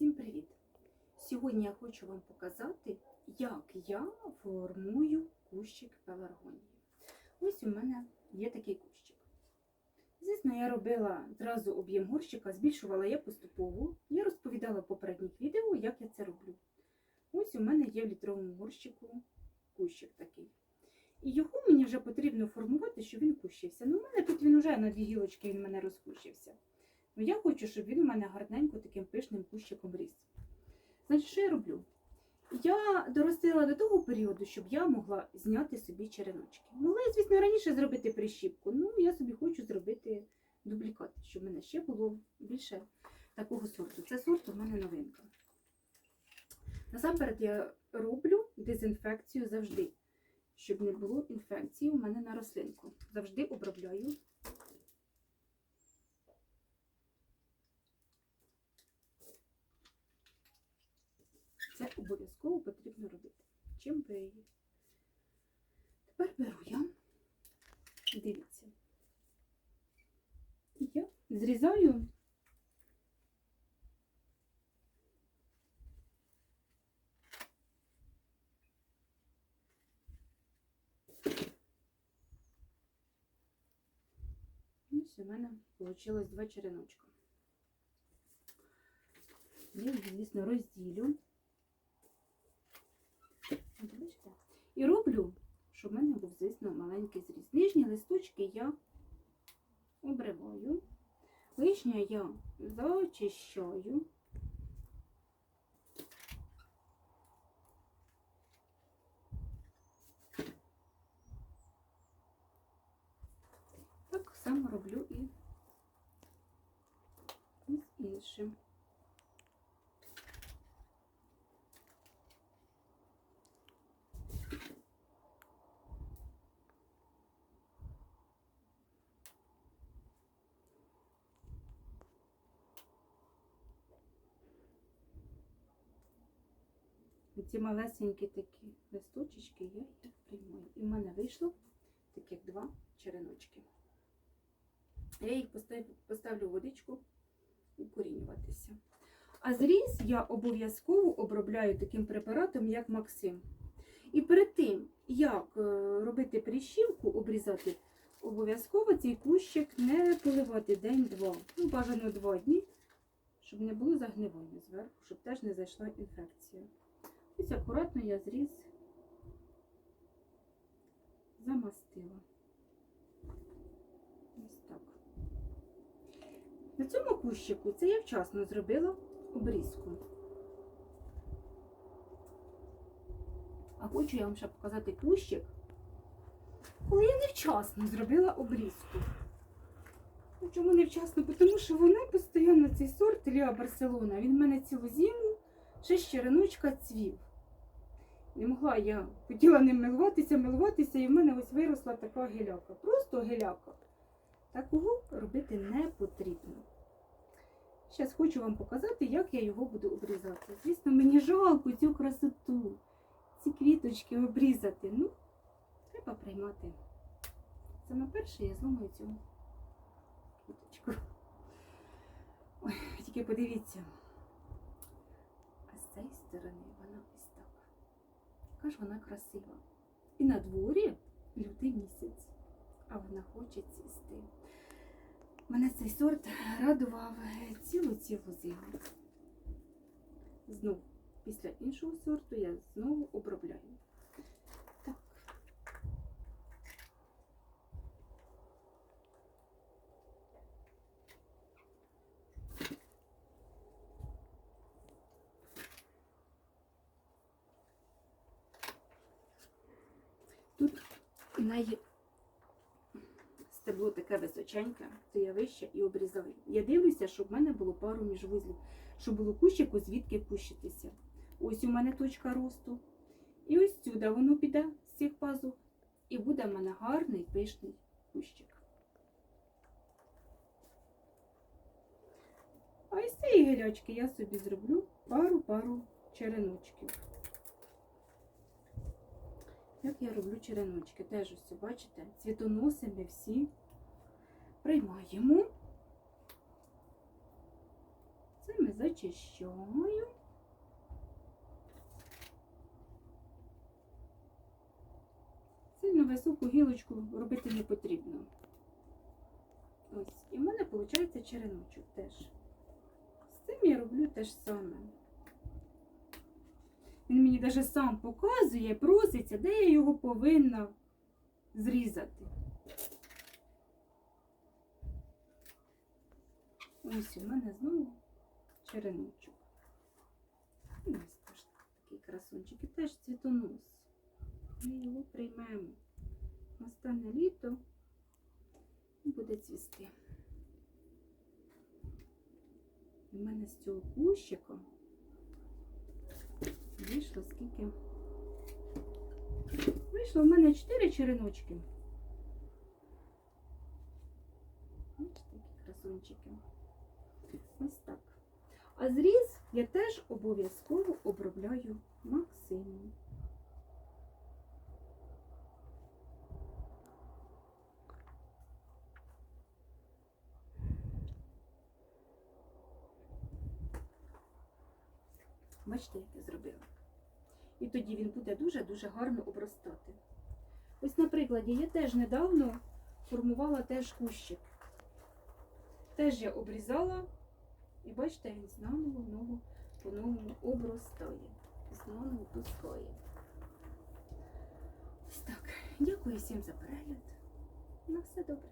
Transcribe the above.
Всім привіт! Сьогодні я хочу вам показати, як я формую кущик пеларгонії. Ось у мене є такий кущик. Звісно, я робила зразу об'єм горщика, збільшувала я поступово. Я розповідала в попередніх відео, як я це роблю. Ось у мене є в літровому горщику кущик такий. І його мені вже потрібно формувати, щоб він кущився. Ну, у мене тут він вже на дві гілочки він мене розкущився. Ну, я хочу, щоб він у мене гарненько таким пишним кущиком ріс. Значить, що я роблю? Я доростила до того періоду, щоб я могла зняти собі череночки. Могла я, звісно, раніше зробити прищіпку, ну я собі хочу зробити дублікат, щоб в мене ще було більше такого сорту. Це сорт у мене новинка. Насамперед я роблю дезінфекцію завжди, щоб не було інфекції у мене на рослинку. Завжди обробляю Це обов'язково потрібно робити. Чим ви її? Тепер беру я, дивіться, я зрізаю Ось у мене вийшло два череночка. Я їх, звісно, розділю. І роблю, щоб в мене був, звісно, маленький зріз. Нижні листочки я обриваю, лишнє я зачищаю. Так само роблю і з іншим. Ці малесенькі такі листочечки я їх приймаю. І в мене вийшло таких два череночки. Я їх поставлю, поставлю в водичку укорінюватися. А зріз я обов'язково обробляю таким препаратом, як Максим. І перед тим, як е, робити прищівку, обрізати, обов'язково цей кущик не поливати день-два. Ну, бажано два дні, щоб не було загнивання зверху, щоб теж не зайшла інфекція. Ось акуратно я зріз замастила. Ось так. На цьому кущику це я вчасно зробила обрізку. А хочу я вам ще показати кущик, коли я невчасно зробила обрізку. Ну, Чому невчасно? Тому що вона постійно цей сорт Ліа Барселона. Він в мене цілу зиму ще з череночка цвів. Не могла я хотіла ним милуватися, милуватися, і в мене ось виросла така геляка. Просто геляка. Такого робити не потрібно. Зараз хочу вам показати, як я його буду обрізати. Звісно, мені жалко цю красоту, ці квіточки обрізати. Ну, треба приймати. Саме перше я зламаю цю квіточку. Ой, тільки подивіться. А з цієї сторони вона ось. Яка ж вона красива. І на дворі лютий місяць, а вона хоче цісти. Мене цей сорт радував цілу-цілу зиму. Знов, після іншого сорту я знову обробляю. Так. Тут в неї стебло таке височеньке, то я вище і обрізаю. Я дивлюся, щоб в мене було пару міжвузлів, щоб було кущику звідки пущитися. Ось у мене точка росту. І ось сюди воно піде з цих пазух, і буде в мене гарний пишний кущик. А із цієї гелячки я собі зроблю пару-пару череночків. Як я роблю череночки? Теж ось, бачите, цвітоноси ми всі приймаємо. Це ми вичищаю. Сильно високу гілочку робити не потрібно. Ось, і в мене виходить череночок теж. З цим я роблю те ж саме. Він мені навіть сам показує, проситься, де я його повинна зрізати. Ось у мене знову череночок. Ось теж такий красунчик. І теж цвітонос. Ми його приймемо. Настане літо і буде цвісти. У мене з цього кущика вийшло скільки? Вийшло в мене 4 череночки. Ось такі красунчики. Ось так. А зріз я теж обов'язково обробляю Бачите, як я зробила. І тоді він буде дуже-дуже гарно обростати. Ось, на прикладі, я теж недавно формувала теж кущик. Теж я обрізала, і бачите, він заново ново, по-новому обростає. Знову пускає. Ось так. Дякую всім за перегляд. На все добре.